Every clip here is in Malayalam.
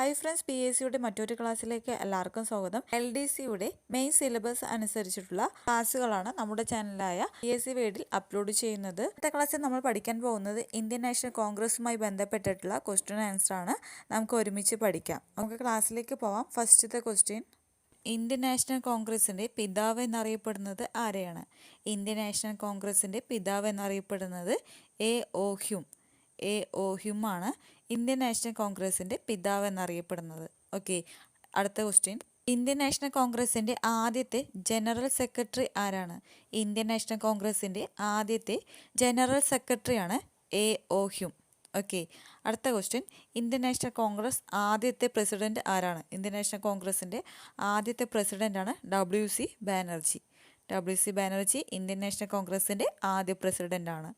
ഹൈ ഫ്രണ്ട്സ് പി എസ് സിയുടെ മറ്റൊരു ക്ലാസ്സിലേക്ക് എല്ലാവർക്കും സ്വാഗതം. എൽ ഡി സിയുടെ മെയിൻ സിലബസ് അനുസരിച്ചിട്ടുള്ള ക്ലാസ്സുകളാണ് നമ്മുടെ ചാനലായ പി എസ് സി വേഡിൽ അപ്ലോഡ് ചെയ്യുന്നത്. അടുത്ത ക്ലാസ്സിൽ നമ്മൾ പഠിക്കാൻ പോകുന്നത് ഇന്ത്യൻ നാഷണൽ കോൺഗ്രസുമായി ബന്ധപ്പെട്ടിട്ടുള്ള ക്വസ്റ്റ്യൻ ആൻസർ ആണ്. നമുക്ക് ഒരുമിച്ച് പഠിക്കാം. നമുക്ക് ക്ലാസ്സിലേക്ക് പോവാം. ഫസ്റ്റത്തെ ക്വസ്റ്റ്യൻ ഇന്ത്യൻ നാഷണൽ കോൺഗ്രസിന്റെ പിതാവ് എന്നറിയപ്പെടുന്നത് ആരെയാണ്? ഇന്ത്യൻ നാഷണൽ കോൺഗ്രസിന്റെ പിതാവ് എന്നറിയപ്പെടുന്നത് എ ഓഹ്യൂം എ ഓഹ്യൂമാണ് ഇന്ത്യൻ നാഷണൽ കോൺഗ്രസിന്റെ പിതാവ് എന്നറിയപ്പെടുന്നത്. ഓക്കെ അടുത്ത ക്വസ്റ്റ്യൻ ഇന്ത്യൻ നാഷണൽ കോൺഗ്രസിന്റെ ആദ്യത്തെ ജനറൽ സെക്രട്ടറി ആരാണ്? ഇന്ത്യൻ നാഷണൽ കോൺഗ്രസിന്റെ ആദ്യത്തെ ജനറൽ സെക്രട്ടറിയാണ് എ ഒ ഓക്കെ അടുത്ത ക്വസ്റ്റ്യൻ ഇന്ത്യൻ നാഷണൽ കോൺഗ്രസ് ആദ്യത്തെ പ്രസിഡന്റ് ആരാണ്? ഇന്ത്യൻ നാഷണൽ കോൺഗ്രസിന്റെ ആദ്യത്തെ പ്രസിഡന്റാണ് W C Banerjee W C Banerjee Indian national കോൺഗ്രസിന്റെ ആദ്യ പ്രസിഡന്റാണ്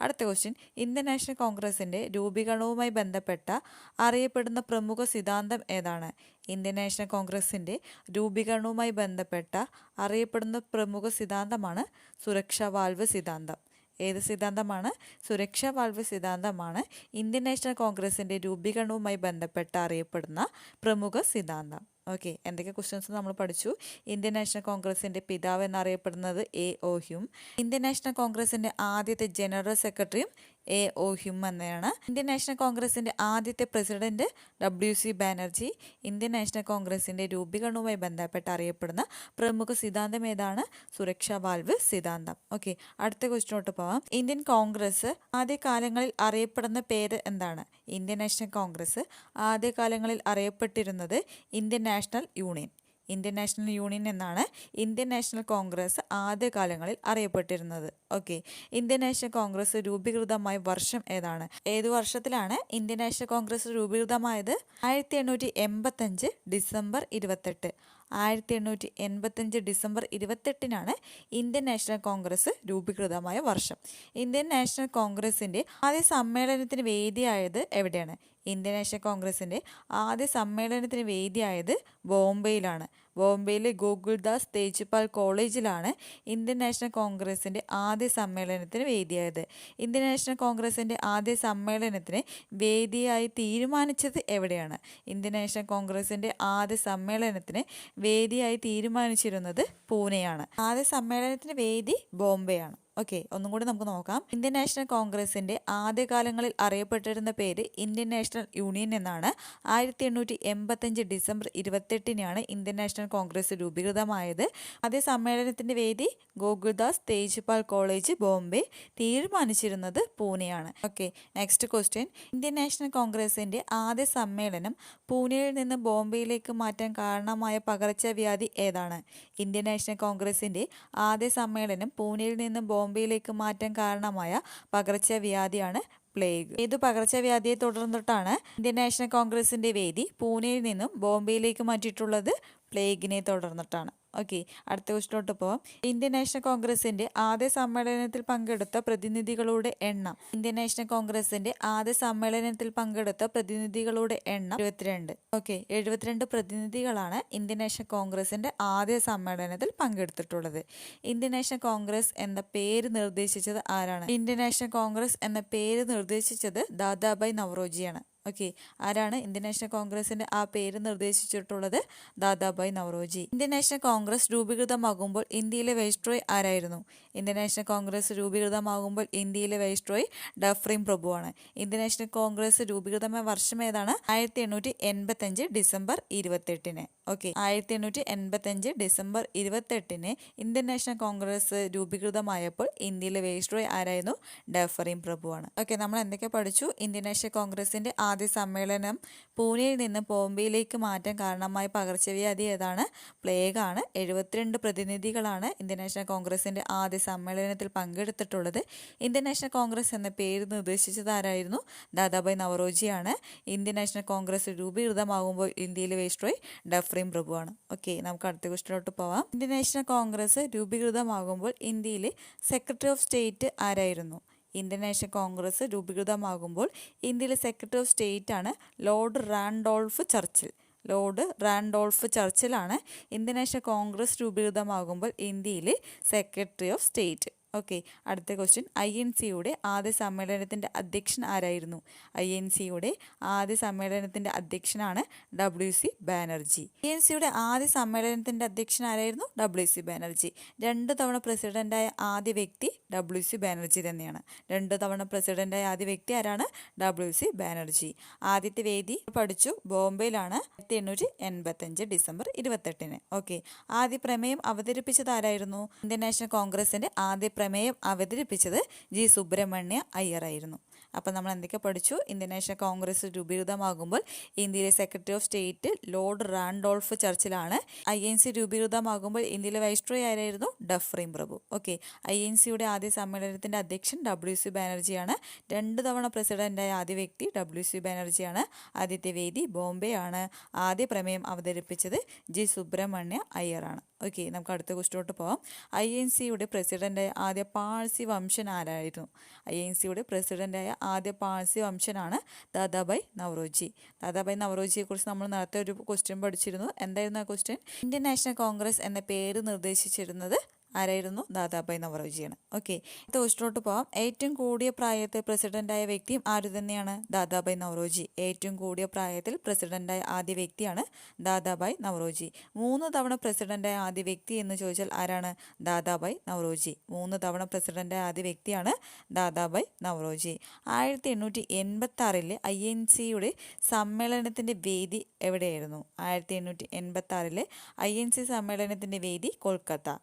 അടുത്ത ക്വസ്റ്റ്യൻ ഇന്ത്യൻ നാഷണൽ കോൺഗ്രസിന്റെ രൂപീകരണവുമായി ബന്ധപ്പെട്ട അറിയപ്പെടുന്ന പ്രമുഖ സിദ്ധാന്തം ഏതാണ്? ഇന്ത്യൻ നാഷണൽ കോൺഗ്രസിന്റെ രൂപീകരണവുമായി ബന്ധപ്പെട്ട അറിയപ്പെടുന്ന പ്രമുഖ സിദ്ധാന്തമാണ് സുരക്ഷാ വാൽവ് സിദ്ധാന്തം. ഏത് സിദ്ധാന്തമാണ്? സുരക്ഷാ വാൽവ് സിദ്ധാന്തമാണ് ഇന്ത്യൻ നാഷണൽ കോൺഗ്രസിന്റെ രൂപീകരണവുമായി ബന്ധപ്പെട്ട് അറിയപ്പെടുന്ന പ്രമുഖ സിദ്ധാന്തം. ഓക്കെ എന്തൊക്കെ ക്വസ്റ്റ്യൻസ് നമ്മൾ പഠിച്ചു? ഇന്ത്യൻ നാഷണൽ കോൺഗ്രസിന്റെ പിതാവ് എന്നറിയപ്പെടുന്നത് A O Hume Hume Indian national കോൺഗ്രസിന്റെ ആദ്യത്തെ ജനറൽ സെക്രട്ടറിയും എ ഒ ഹ്യൂം എന്നതാണ് ഇന്ത്യൻ നാഷണൽ കോൺഗ്രസിന്റെ ആദ്യത്തെ president W C Banerjee Indian national കോൺഗ്രസിന്റെ രൂപീകരണവുമായി ബന്ധപ്പെട്ട് അറിയപ്പെടുന്ന പ്രമുഖ സിദ്ധാന്തം ഏതാണ്? സുരക്ഷാ വാൽവ് സിദ്ധാന്തം. ഓക്കെ അടുത്ത ക്വസ്റ്റിനോട്ട് പോവാം. ഇന്ത്യൻ കോൺഗ്രസ് ആദ്യകാലങ്ങളിൽ അറിയപ്പെടുന്ന പേര് എന്താണ്? ഇന്ത്യൻ നാഷണൽ കോൺഗ്രസ് ആദ്യകാലങ്ങളിൽ അറിയപ്പെട്ടിരുന്നത് Indian National Union Indian National Union എന്നാണ് ഇന്ത്യൻ നാഷണൽ കോൺഗ്രസ് ആദ്യകാലങ്ങളിൽ അറിയപ്പെട്ടിരുന്നത്. ഓക്കെ. ഇന്ത്യൻ നാഷണൽ കോൺഗ്രസ് രൂപീകൃതമായ വർഷം ഏതാണ്? ഏത് വർഷത്തിലാണ് ഇന്ത്യൻ നാഷണൽ കോൺഗ്രസ് രൂപീകൃതമായത്? ആയിരത്തി എണ്ണൂറ്റി എൺപത്തഞ്ച് ഡിസംബർ ഇരുപത്തെട്ട്. ആയിരത്തി എണ്ണൂറ്റി എൺപത്തഞ്ച് ഡിസംബർ ഇരുപത്തെട്ടിനാണ് ഇന്ത്യൻ നാഷണൽ കോൺഗ്രസ് രൂപീകൃതമായ വർഷം. ഇന്ത്യൻ നാഷണൽ കോൺഗ്രസിന്റെ ആദ്യ സമ്മേളനത്തിന് വേദിയായത് എവിടെയാണ്? ഇന്ത്യൻ നാഷണൽ കോൺഗ്രസിന്റെ ആദ്യ സമ്മേളനത്തിന് വേദിയായത് ബോംബെയിലാണ്. ബോംബെയിലെ ഗോകുൽദാസ് തേജ്പാൽ കോളേജിലാണ് ഇന്ത്യൻ നാഷണൽ കോൺഗ്രസിന്റെ ആദ്യ സമ്മേളനത്തിന് വേദിയായത്. ഇന്ത്യൻ നാഷണൽ കോൺഗ്രസിന്റെ ആദ്യ സമ്മേളനത്തിന് വേദിയായി തീരുമാനിച്ചത് എവിടെയാണ്? ഇന്ത്യൻ നാഷണൽ കോൺഗ്രസിന്റെ ആദ്യ സമ്മേളനത്തിന് വേദിയായി തീരുമാനിച്ചിരുന്നത് പൂനെയാണ്. ആദ്യ സമ്മേളനത്തിന് വേദി ബോംബെയാണ്. ഓക്കെ ഒന്നും കൂടി നമുക്ക് നോക്കാം. ഇന്ത്യൻ നാഷണൽ കോൺഗ്രസിന്റെ ആദ്യകാലങ്ങളിൽ അറിയപ്പെട്ടിരുന്ന പേര് ഇന്ത്യൻ നാഷണൽ യൂണിയൻ എന്നാണ്. ആയിരത്തി എണ്ണൂറ്റി എൺപത്തഞ്ച് ഡിസംബർ ഇരുപത്തെട്ടിനാണ് ഇന്ത്യൻ നാഷണൽ കോൺഗ്രസ് രൂപീകൃതമായത്. അതേ സമ്മേളനത്തിന്റെ വേദി ഗോകുൽദാസ് തേജ്പാൽ കോളേജ് ബോംബെ തീരുമാനിച്ചിരുന്നത് പൂനെയാണ്. Okay next question Indian national കോൺഗ്രസിന്റെ ആദ്യ സമ്മേളനം പൂനെയിൽ നിന്ന് ബോംബെയിലേക്ക് മാറ്റാൻ കാരണമായ പകർച്ചവ്യാധി ഏതാണ്? ഇന്ത്യൻ നാഷണൽ കോൺഗ്രസിന്റെ ആദ്യ സമ്മേളനം പൂനെയിൽ നിന്ന് ബോംബെയിലേക്ക് മാറ്റാൻ കാരണമായ പകർച്ചവ്യാധിയാണ് പ്ലേഗ് ഏത് പകർച്ചവ്യാധിയെ തുടർന്നിട്ടാണ് ഇന്ത്യൻ നാഷണൽ കോൺഗ്രസിന്റെ വേദി പൂനെയിൽ നിന്നും ബോംബെയിലേക്ക് മാറ്റിയിട്ടുള്ളത്? പ്ലേഗിനെ തുടർന്നിട്ടാണ്. ഓക്കെ അടുത്ത ക്വസ്റ്റിലോട്ട് പോവാം. ഇന്ത്യൻ നാഷണൽ കോൺഗ്രസിന്റെ ആദ്യ സമ്മേളനത്തിൽ പങ്കെടുത്ത പ്രതിനിധികളുടെ എണ്ണം. ഇന്ത്യൻ നാഷണൽ കോൺഗ്രസിന്റെ ആദ്യ സമ്മേളനത്തിൽ പങ്കെടുത്ത പ്രതിനിധികളുടെ എണ്ണം എഴുപത്തിരണ്ട്. ഓക്കെ എഴുപത്തിരണ്ട് പ്രതിനിധികളാണ് ഇന്ത്യൻ നാഷണൽ കോൺഗ്രസിന്റെ ആദ്യ സമ്മേളനത്തിൽ പങ്കെടുത്തിട്ടുള്ളത്. ഇന്ത്യൻ നാഷണൽ കോൺഗ്രസ് എന്ന പേര് നിർദ്ദേശിച്ചത് ആരാണ്? ഇന്ത്യൻ നാഷണൽ കോൺഗ്രസ് എന്ന പേര് നിർദ്ദേശിച്ചത് ദാദാബായ് നവറോജിയാണ്. ഓക്കെ ആരാണ് ഇന്ത്യൻ നാഷണൽ കോൺഗ്രസിന്റെ ആ പേര് നിർദ്ദേശിച്ചിട്ടുള്ളത്? Dadabhai Naoroji. Indian National Congress രൂപീകൃതമാകുമ്പോൾ ഇന്ത്യയിലെ വൈസ്ട്രോയ് ആരായിരുന്നു? ഇന്ത്യൻ നാഷണൽ കോൺഗ്രസ് രൂപീകൃതമാകുമ്പോൾ ഇന്ത്യയിലെ വൈസ്ട്രോയ് ഡഫ്രീം പ്രഭുവാണ്. ഇന്ത്യൻ നാഷണൽ കോൺഗ്രസ് രൂപീകൃതമായ വർഷം ഏതാണ്? ആയിരത്തി എണ്ണൂറ്റി എൺപത്തഞ്ച് ഡിസംബർ ഇരുപത്തെട്ടിന് ഓക്കെ ആയിരത്തി എണ്ണൂറ്റി എൺപത്തഞ്ച് ഡിസംബർ ഇരുപത്തെട്ടിന് ഇന്ത്യൻ നാഷണൽ കോൺഗ്രസ് രൂപീകൃതമായപ്പോൾ ഇന്ത്യയിലെ വൈസ്ട്രോയ് ആരായിരുന്നു? ഡഫറീം പ്രഭുവാണ്. ഓക്കെ നമ്മൾ എന്തൊക്കെ പഠിച്ചു? ഇന്ത്യൻ നാഷണൽ കോൺഗ്രസിന്റെ സമ്മേളനം പൂനെയിൽ നിന്ന് ബോംബെയിലേക്ക് മാറ്റാൻ കാരണമായ പകർച്ചവ്യാധി ഏതാണ്? പ്ലേഗ് ആണ് എഴുപത്തിരണ്ട് പ്രതിനിധികളാണ് ഇന്ത്യൻ നാഷണൽ കോൺഗ്രസിന്റെ ആദ്യ സമ്മേളനത്തിൽ പങ്കെടുത്തിട്ടുള്ളത്. ഇന്ത്യൻ നാഷണൽ കോൺഗ്രസ് എന്ന പേര് നിർദ്ദേശിച്ചത് ആരായിരുന്നു? ദാദാബായ് നവറോജിയാണ്. ഇന്ത്യൻ നാഷണൽ കോൺഗ്രസ് രൂപീകൃതമാകുമ്പോൾ ഇന്ത്യയിലെ വേസ്ട്രോയ് ഡഫ്രീം പ്രഭുവാണ്. ഓക്കെ നമുക്ക് അടുത്ത ക്വസ്റ്റിലോട്ട് പോവാം. ഇന്ത്യൻ നാഷണൽ കോൺഗ്രസ് രൂപീകൃതമാകുമ്പോൾ ഇന്ത്യയിലെ സെക്രട്ടറി ഓഫ് സ്റ്റേറ്റ് ആരായിരുന്നു? ഇന്ത്യൻ നാഷണൽ കോൺഗ്രസ് രൂപീകൃതമാകുമ്പോൾ ഇന്ത്യയിലെ സെക്രട്ടറി ഓഫ് സ്റ്റേറ്റ് ആണ് lord Randolph Churchill. Lord Randolph ചർച്ചിലാണ് Indian national Congress രൂപീകൃതമാകുമ്പോൾ ഇന്ത്യയിലെ സെക്രട്ടറി ഓഫ് സ്റ്റേറ്റ്. ഓക്കെ അടുത്ത ക്വസ്റ്റ്യൻ ഐ എൻ സിയുടെ ആദ്യ സമ്മേളനത്തിന്റെ അധ്യക്ഷൻ ആരായിരുന്നു? ഐ എൻ സിയുടെ ആദ്യ സമ്മേളനത്തിന്റെ അധ്യക്ഷനാണ് W C Banerjee. I N സിയുടെ ആദ്യ സമ്മേളനത്തിന്റെ അധ്യക്ഷൻ ആരായിരുന്നു? W C Banerjee. രണ്ട് തവണ പ്രസിഡന്റായ ആദ്യ വ്യക്തി ഡബ്ല്യു സി ബാനർജി തന്നെയാണ്. രണ്ട് തവണ പ്രസിഡന്റായ ആദ്യ വ്യക്തി ആരാണ്? W C Banerjee. ആദ്യത്തെ വേദി പഠിച്ചു ബോംബെയിലാണ് ആയിരത്തി എണ്ണൂറ്റി എൺപത്തഞ്ച് ഡിസംബർ ഇരുപത്തെട്ടിന്. ഓക്കെ ആദ്യ പ്രമേയം അവതരിപ്പിച്ചത് ആരായിരുന്നു? ഇന്ത്യൻ നാഷണൽ കോൺഗ്രസിന്റെ ആദ്യ പ്രമേയം അവതരിപ്പിച്ചത് ജി സുബ്രഹ്മണ്യ അയ്യറായിരുന്നു അപ്പം നമ്മൾ എന്തൊക്കെ പഠിച്ചു? ഇന്ത്യൻ നാഷണൽ കോൺഗ്രസ് രൂപീകൃതമാകുമ്പോൾ ഇന്ത്യയിലെ secretary of state lord Randolph ചർച്ചിലാണ്. I N C രൂപീകൃതമാകുമ്പോൾ ഇന്ത്യയിലെ വൈസ്ട്രോയ് ആരായിരുന്നു? ഡഫ്രീം പ്രഭു. ഓക്കെ. ഐ എൻ സിയുടെ ആദ്യ സമ്മേളനത്തിന്റെ അധ്യക്ഷൻ ഡബ്ല്യു സി ബാനർജിയാണ്. രണ്ട് തവണ പ്രസിഡന്റായ ആദ്യ വ്യക്തി ഡബ്ല്യു സി ബാനർജിയാണ്. ആദ്യത്തെ വേദി ബോംബെ ആണ് ആദ്യ പ്രമേയം അവതരിപ്പിച്ചത് ജി സുബ്രഹ്മണ്യ അയ്യറാണ് ഓക്കെ നമുക്ക് അടുത്ത ക്വസ്റ്റിലോട്ട് പോവാം. ഐ എൻ സിയുടെ പ്രസിഡന്റായ ആദ്യ പാഴ്സി വംശൻ ആരായിരുന്നു? ഐ എൻ സിയുടെ പ്രസിഡന്റായ ആദ്യ പാഴ്സി വംശനാണ് ദാദാബായ് നവറോജി ദാദാബായ് നവറോജിയെക്കുറിച്ച് നമ്മൾ നേരത്തെ ഒരു ക്വസ്റ്റ്യൻ പഠിച്ചിരുന്നു. എന്തായിരുന്നു ആ ക്വസ്റ്റ്യൻ ഇന്ത്യൻ നാഷണൽ കോൺഗ്രസ് എന്ന പേര് നിർദ്ദേശിച്ചിരുന്നത് ആരായിരുന്നു? ദാദാഭായ് നവറോജിയാണ്. ഓക്കെ. അടുത്ത ക്വസ്റ്റിനോട്ട് പോവാം. ഏറ്റവും കൂടിയ പ്രായത്തിൽ പ്രസിഡന്റായ വ്യക്തിയും ആര് തന്നെയാണ്? ദാദാഭായ് നവറോജി. ഏറ്റവും കൂടിയ പ്രായത്തിൽ പ്രസിഡന്റായ ആദ്യ വ്യക്തിയാണ് ദാദാഭായ് നവറോജി. മൂന്ന് തവണ പ്രസിഡന്റായ ആദ്യ വ്യക്തി എന്ന് ചോദിച്ചാൽ ആരാണ്? ദാദാഭായ് നവറോജി. മൂന്ന് തവണ പ്രസിഡന്റായ ആദ്യ വ്യക്തിയാണ് ദാദാഭായ് നവറോജി. ആയിരത്തി എണ്ണൂറ്റി എൺപത്തി ആറിലെ ഐ എൻ സിയുടെ സമ്മേളനത്തിന്റെ വേദി എവിടെയായിരുന്നു? ആയിരത്തി എണ്ണൂറ്റി എൺപത്തി ആറിലെ ഐ എൻ സി സമ്മേളനത്തിന്റെ വേദി കൊൽക്കത്ത.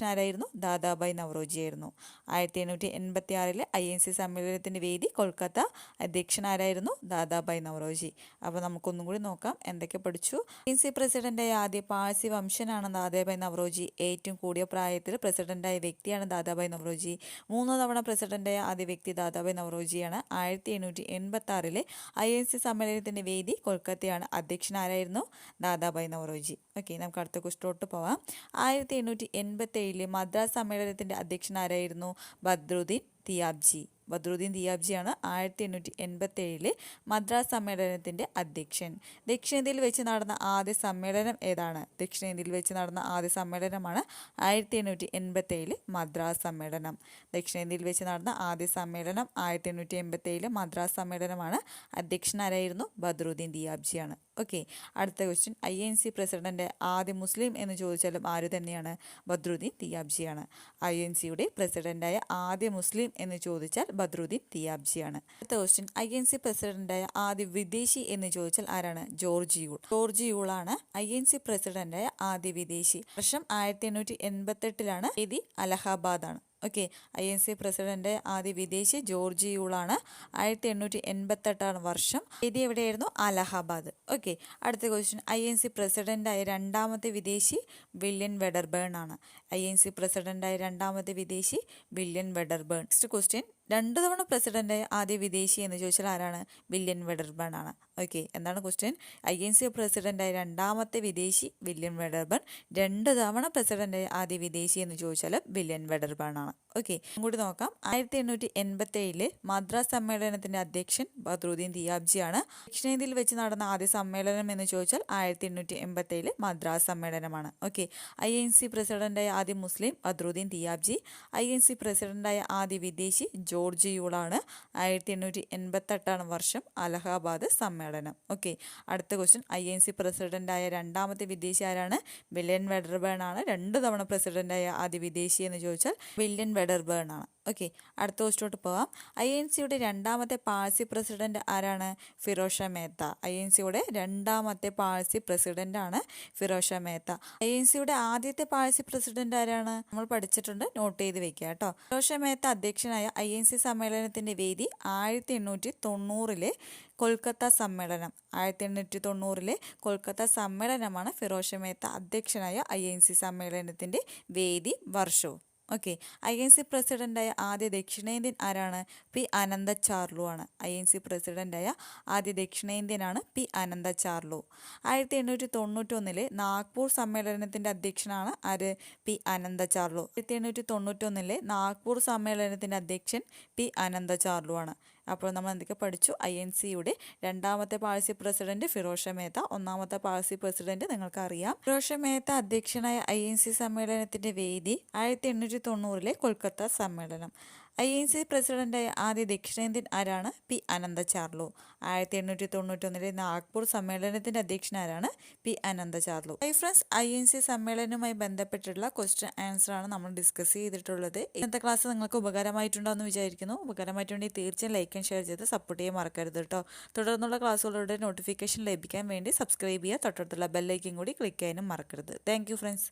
അധ്യക്ഷനാരായിരുന്നു ദാദാബായ് നവറോജി ആയിരുന്നു. ആയിരത്തി എണ്ണൂറ്റി എൺപത്തി ആറിലെ ഐ എൻ സി സമ്മേളനത്തിന്റെ വേദി കൊൽക്കത്ത അധ്യക്ഷനാരായിരുന്നു ദാദാബായ് നവറോജി. അപ്പോൾ നമുക്കൊന്നും കൂടി നോക്കാം എന്തൊക്കെ പഠിച്ചു. ഐ എൻ സി പ്രസിഡന്റായ ആദ്യ പാഴ്സി വംശനാണ് ദാദാബായ് നവറോജി. ഏറ്റവും കൂടിയ പ്രായത്തിൽ പ്രസിഡന്റായ വ്യക്തിയാണ് ദാദാബായ് നവറോജി. മൂന്ന് തവണ പ്രസിഡന്റായ ആദ്യ വ്യക്തി ദാദാബായ് നവറോജിയാണ്. ആയിരത്തി എണ്ണൂറ്റി എൺപത്തി ആറിലെ ഐ എൻ സി സമ്മേളനത്തിന്റെ വേദി കൊൽക്കത്തയാണ് അധ്യക്ഷനാരായിരുന്നു ദാദാബായ് നവറോജി. ഓക്കെ നമുക്ക് അടുത്ത ക്വസ്റ്റോട്ട് പോവാം. ആയിരത്തി എണ്ണൂറ്റി എൺപത്തി ഏഴിലെ മദ്രാസ് സമ്മേളനത്തിന്റെ അധ്യക്ഷനാരായിരുന്നു ബദ്രുദ്ദീൻ തിയാബ്ജി ബദ്രുദ്ദീൻ ദിയാബ്ജിയാണ് ആയിരത്തി എണ്ണൂറ്റി എൺപത്തി ഏഴിലെ മദ്രാസ് സമ്മേളനത്തിന്റെ അധ്യക്ഷൻ. ദക്ഷിണേന്ത്യയിൽ വെച്ച് നടന്ന ആദ്യ സമ്മേളനം ഏതാണ്? ദക്ഷിണേന്ത്യയിൽ വെച്ച് നടന്ന ആദ്യ സമ്മേളനമാണ് ആയിരത്തി എണ്ണൂറ്റി എൺപത്തി ഏഴിലെ മദ്രാസ് സമ്മേളനം. ദക്ഷിണേന്ത്യയിൽ വെച്ച് നടന്ന ആദ്യ സമ്മേളനം ആയിരത്തി എണ്ണൂറ്റി എൺപത്തി ഏഴിലെ മദ്രാസ് സമ്മേളനമാണ്. അധ്യക്ഷനാരായിരുന്നു ബദ്രുദ്ദീൻ ദിയാബ്ജിയാണ്. ഓക്കെ അടുത്ത question I N C president ആദ്യ മുസ്ലിം എന്ന് ചോദിച്ചാലും ആര് തന്നെയാണ്? ബദ്രുദ്ദീൻ തിയാബ്ജിയാണ് ഐ എൻ സിയുടെ പ്രസിഡന്റായ ആദ്യ മുസ്ലിം എന്ന് ചോദിച്ചാൽ ബദ്രുദ്ദീൻ തിയാബ്ജിയാണ്. അടുത്ത ക്വസ്റ്റ്യൻ ഐ എൻ സി പ്രസിഡന്റായ ആദ്യ വിദേശി എന്ന് ചോദിച്ചാൽ ആരാണ്? George Yule. ജോർജ് യൂളാണ് ഐ എൻ സി പ്രസിഡന്റായ ആദ്യ വിദേശി. വർഷം ആയിരത്തി എണ്ണൂറ്റി എൺപത്തെട്ടിലാണ് Allahabad അലഹാബാദാണ്. Okay I N C president ആദ്യ വിദേശി ജോർജി യൂളാണ്. ആയിരത്തി എണ്ണൂറ്റി എൺപത്തെട്ടാണ് വർഷം. ഇത് എവിടെയായിരുന്നു? അലഹാബാദ്. ഓക്കെ അടുത്ത ക്വസ്റ്റ്യൻ ഐ എൻ സി പ്രസിഡന്റായ രണ്ടാമത്തെ വിദേശി വില്യൻ വെഡർബേൺ ആണ്. ഐ എൻ സി പ്രസിഡന്റായ രണ്ടാമത്തെ വിദേശി വില്യൻ വെഡർബേൺ. നെക്സ്റ്റ് ക്വസ്റ്റ്യൻ രണ്ട് തവണ പ്രസിഡന്റ് ആദ്യ വിദേശി എന്ന് ചോദിച്ചാൽ ആരാണ്? വില്യൻ വെഡർബൺ ആണ്. ഓക്കെ എന്താണ് ക്വസ്റ്റ്യൻ ഐ എൻ സി പ്രസിഡന്റായ രണ്ടാമത്തെ വിദേശി വില്യൻ വെഡർബൺ രണ്ട് തവണ പ്രസിഡന്റ് ആദ്യ വിദേശി എന്ന് ചോദിച്ചാൽ വില്യൻ വെഡർബൺ ആണ്. ഓക്കെ കൂടി നോക്കാം. ആയിരത്തി എണ്ണൂറ്റി എൺപത്തി മദ്രാസ് സമ്മേളനത്തിന്റെ അധ്യക്ഷൻ ബദ്രുദ്ദീൻ ദിയാബ്ജിയാണ്. ദക്ഷിണേന്ത്യയിൽ വെച്ച് നടന്ന ആദ്യ സമ്മേളനം എന്ന് ചോദിച്ചാൽ ആയിരത്തി എണ്ണൂറ്റി എൺപത്തി മദ്രാസ് സമ്മേളനമാണ്. ഓക്കെ ഐ എൻ സി പ്രസിഡന്റായ ആദ്യ Muslim Badruddin Tyabji I N C പ്രസിഡന്റായ ആദ്യ വിദേശി ജോർജ് യൂളാണ്. ആയിരത്തി എണ്ണൂറ്റി എൺപത്തെട്ടാണ് വർഷം അലഹാബാദ് സമ്മേളനം. ഓക്കെ. അടുത്ത ക്വസ്റ്റ്യൻ ഐ എൻ സി പ്രസിഡന്റായ രണ്ടാമത്തെ വിദേശി ആരാണ് വില്യൻ വെഡർബേൺ ആണ് രണ്ട് തവണ പ്രസിഡന്റായ ആദ്യ വിദേശി എന്ന് ചോദിച്ചാൽ വില്യൻ വെഡർബേൺ ആണ് ഓക്കെ. അടുത്ത ക്വസ്റ്റ്യനോട്ട് പോവാം ഐ എൻ സിയുടെ രണ്ടാമത്തെ പാഴ്സി പ്രസിഡന്റ് ആരാണ്? ഫിറോഷ മേത്ത. ഐ എൻ സിയുടെ രണ്ടാമത്തെ പാഴ്സി പ്രസിഡന്റ് ആണ് ഫിറോഷ മേത്ത. ഐ എൻ സിയുടെ ആദ്യത്തെ പാഴ്സി പ്രസിഡന്റ് ആരാണ്? നമ്മൾ പഠിച്ചിട്ടുണ്ട്. നോട്ട് ചെയ്ത് വെക്കുക കേട്ടോ. ഫിറോഷ മേത്ത അധ്യക്ഷനായ ഐ എൻ സി സമ്മേളനത്തിന്റെ വേദി ആയിരത്തി എണ്ണൂറ്റി തൊണ്ണൂറിലെ കൊൽക്കത്ത സമ്മേളനം. ആയിരത്തി എണ്ണൂറ്റി തൊണ്ണൂറിലെ കൊൽക്കത്ത സമ്മേളനമാണ് ഫിറോഷ മേത്ത അധ്യക്ഷനായ ഐ എൻ സി സമ്മേളനത്തിന്റെ വേദി വർഷവും. ഓക്കെ ഐ എൻ സി പ്രസിഡന്റായ ആദ്യ ദക്ഷിണേന്ത്യൻ ആരാണ്? പി അനന്ത ചാർലു ആണ്. ഐ എൻ സി പ്രസിഡന്റായ ആദ്യ ദക്ഷിണേന്ത്യനാണ് പി അനന്ത ചാർലു. ആയിരത്തി എണ്ണൂറ്റി തൊണ്ണൂറ്റൊന്നിലെ നാഗ്പൂർ സമ്മേളനത്തിന്റെ അധ്യക്ഷനാണ് ആര്? പി അനന്ത ചാർലു. ആയിരത്തി എണ്ണൂറ്റി തൊണ്ണൂറ്റൊന്നിലെ നാഗ്പൂർ സമ്മേളനത്തിന്റെ അധ്യക്ഷൻ പി അനന്ത ചാർലു ആണ്. അപ്പോൾ നമ്മൾ എന്തൊക്കെ പഠിച്ചു? ഐ എൻ സിയുടെ രണ്ടാമത്തെ പാഴ്സി പ്രസിഡന്റ് ഫിറോഷ മേത്ത. ഒന്നാമത്തെ പാഴ്സി പ്രസിഡന്റ് നിങ്ങൾക്കറിയാം. ഫിറോഷ മേത്ത അധ്യക്ഷനായ ഐ എൻ സി സമ്മേളനത്തിന്റെ വേദി ആയിരത്തി എണ്ണൂറ്റി തൊണ്ണൂറിലെ കൊൽക്കത്ത സമ്മേളനം. ഐ എൻ സി പ്രസിഡന്റായ ആദ്യ ദക്ഷിണേന്ത്യൻ ആരാണ്? പി അനന്ത ചാർലു. ആയിരത്തി എണ്ണൂറ്റി തൊണ്ണൂറ്റൊന്നിലെ നാഗ്പൂർ സമ്മേളനത്തിന്റെ അധ്യക്ഷൻ ആരാണ്? P Ananda Charlu. I friends I N C സമ്മേളനവുമായി ബന്ധപ്പെട്ടിട്ടുള്ള ക്വസ്റ്റ്യൻ ആൻസർ ആണ് നമ്മൾ ഡിസ്കസ് ചെയ്തിട്ടുള്ളത്. ഇന്നത്തെ ക്ലാസ് നിങ്ങൾക്ക് ഉപകാരമായിട്ടുണ്ടോയെന്ന് വിചാരിക്കുന്നു. ഉപകാരമായിട്ടുണ്ടെങ്കിൽ തീർച്ചയായും ലൈക്ക് ആൻഡ് ഷെയർ ചെയ്ത് സപ്പോർട്ട് ചെയ്യാൻ മറക്കരുത് കേട്ടോ. തുടർന്നുള്ള ക്ലാസ്സുകളുടെ നോട്ടിഫിക്കേഷൻ ലഭിക്കാൻ വേണ്ടി സബ്സ്ക്രൈബ് ചെയ്യുക. തൊട്ടടുത്തുള്ള ബെല്ലൈക്കും കൂടി ക്ലിക്ക് ചെയ്യാനും മറക്കരുത്. Thank friends